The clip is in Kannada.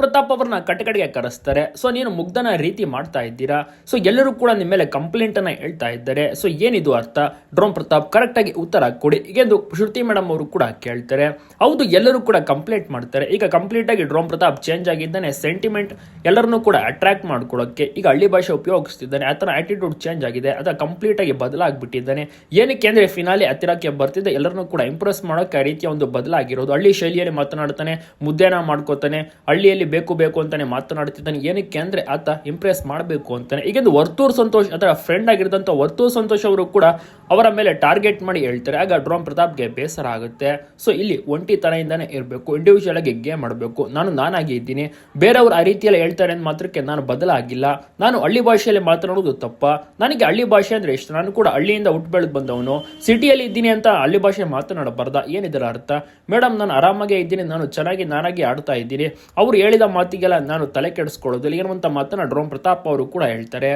ಪ್ರತಾಪ್ ಅವ್ರನ್ನ ಕಟಕಡೆಗೆ ಕರೆಸ್ತಾರೆ. ಸೊ ನೀನು ಮುಗ್ಧನ ರೀತಿ ಮಾಡ್ತಾ ಇದ್ದೀರಾ? ಸೊ ಎಲ್ಲರೂ ಕೂಡ ನಿಮ್ಮ ಮೇಲೆ ಕಂಪ್ಲೇಂಟ್ ಅನ್ನ ಹೇಳ್ತಾ ಇದ್ದಾರೆ. ಸೊ ಏನಿದು ಅರ್ಥ? ಡ್ರೋನ್ ಪ್ರತಾಪ್ ಕರೆಕ್ಟ್ ಆಗಿ ಉತ್ತರ ಕೊಡಿ. ಈಗೆಂದು ಶ್ರುತಿ ಮೇಡಮ್ ಅವರು ಕೂಡ ಕೇಳ್ತಾರೆ. ಹೌದು, ಎಲ್ಲರೂ ಕೂಡ ಕಂಪ್ಲೇಂಟ್ ಮಾಡ್ತಾರೆ. ಈಗ ಕಂಪ್ಲೀಟ್ ಆಗಿ ಡ್ರೋನ್ ಪ್ರತಾಪ್ ಚೇಂಜ್ ಆಗಿದ್ದಾನೆ. ಸೆಂಟಿಮೆಂಟ್ ಎಲ್ಲರನ್ನೂ ಕೂಡ ಅಟ್ರಾಕ್ಟ್ ಮಾಡ್ಕೊಳ್ಳೋಕೆ ಈಗ ಹಳ್ಳಿ ಭಾಷೆ ಉಪಯೋಗಿಸ್ತಿದ್ದಾನೆ. ಆತನ ಆಟಿಟ್ಯೂಡ್ ಚೇಂಜ್ ಆಗಿದೆ. ಅದ ಕಂಪ್ಲೀಟ್ ಆಗಿ ಬದಲಾಗ್ಬಿಟ್ಟಿದ್ದಾನೆ. ಏನಕ್ಕೆ ಅಂದ್ರೆ ಫಿನಾಲಿ ಹತ್ತಿರಕ್ಕೆ ಬರ್ತಿದ್ದ ಎಲ್ಲರನ್ನೂ ಕೂಡ ಇಂಪ್ರೆಸ್ ಮಾಡೋಕೆ ಆ ರೀತಿಯ ಒಂದು ಬದಲಾಗಿರೋದು. ಹಳ್ಳಿ ಶೈಲಿಯಲ್ಲಿ ಮಾತನಾಡ್ತಾನೆ, ಮುದ್ದೆನ ಮಾಡ್ಕೋತಾನೆ. ಹಳ್ಳಿಯಲ್ಲಿ ಬೇಕು ಬೇಕು ಅಂತಾನೆ ಮಾತನಾಡುತ್ತಿದ್ದಾನೆ. ಏನಕ್ಕೆ ಅಂದ್ರೆ ಆತ ಇಂಪ್ರೆಸ್ ಮಾಡಬೇಕು ಅಂತಾನೆ. ಈಗೆಂದು ವರ್ತೂರ್ ಸಂತೋಷ್, ಅದರ ಫ್ರೆಂಡ್ ಆಗಿರದಂತ ವರ್ತೂರ್ ಸಂತೋಷ್ ಅವರು ಕೂಡ ಅವರ ಮೇಲೆ ಟಾರ್ಗೆಟ್ ಮಾಡಿ ಹೇಳ್ತಾರೆ. ಆಗ ಡ್ರೋನ್ ಪ್ರತಾಪ್ಗೆ ಬೇಸರ ಆಗುತ್ತೆ. ಸೊ ಇಲ್ಲಿ ಒಂಟಿ ಒಂಟಿತನದಿಂದಾನೇ ಇರಬೇಕು. ಇಂಡಿವಿಜುವಲ್ ಆಗಿ ಗೇಮ್ ಮಾಡಬೇಕು ನಾನು ನಾನಾಗಿ ಇದ್ದೀನಿ. ಬೇರೆಯವರು ಆ ರೀತಿಯಲ್ಲಿ ಹೇಳ್ತಾರೆ ಅಂತ ಮಾತ್ರಕ್ಕೆ ನಾನು ಬದಲಾಗಿಲ್ಲ. ನಾನು ಹಳ್ಳಿ ಭಾಷೆಯಲ್ಲಿ ಮಾತನಾಡೋದು ತಪ್ಪ? ನನಗೆ ಹಳ್ಳಿ ಭಾಷೆ ಅಂದ್ರೆ ಇಷ್ಟ. ನಾನು ಕೂಡ ಹಳ್ಳಿಯಿಂದ ಹುಟ್ಟು ಬೆಳೆದು ಬಂದವನು. ಸಿಟಿಯಲ್ಲಿ ಇದ್ದೀನಿ ಅಂತ ಹಳ್ಳಿ ಭಾಷೆ ಮಾತನಾಡಬಾರ್ದ? ಏನಿದರ ಅರ್ಥ? ಮೇಡಮ್ ನಾನು ಆರಾಮಾಗೇ ಇದ್ದೀನಿ. ನಾನು ಚೆನ್ನಾಗಿ ನಾನಾಗಿ ಆಡ್ತಾ ಇದ್ದೀನಿ. ಅವ್ರು ಹೇಳಿದ ಮಾತಿಗೆಲ್ಲ ನಾನು ತಲೆ ಕೆಡಿಸ್ಕೊಳ್ಳೋದಿಲ್ಲ. ಎನ್ನುವಂಥ ಮಾತನ್ನ ಡ್ರೋನ್ ಪ್ರತಾಪ್ ಅವರು ಕೂಡ ಹೇಳ್ತಾರೆ.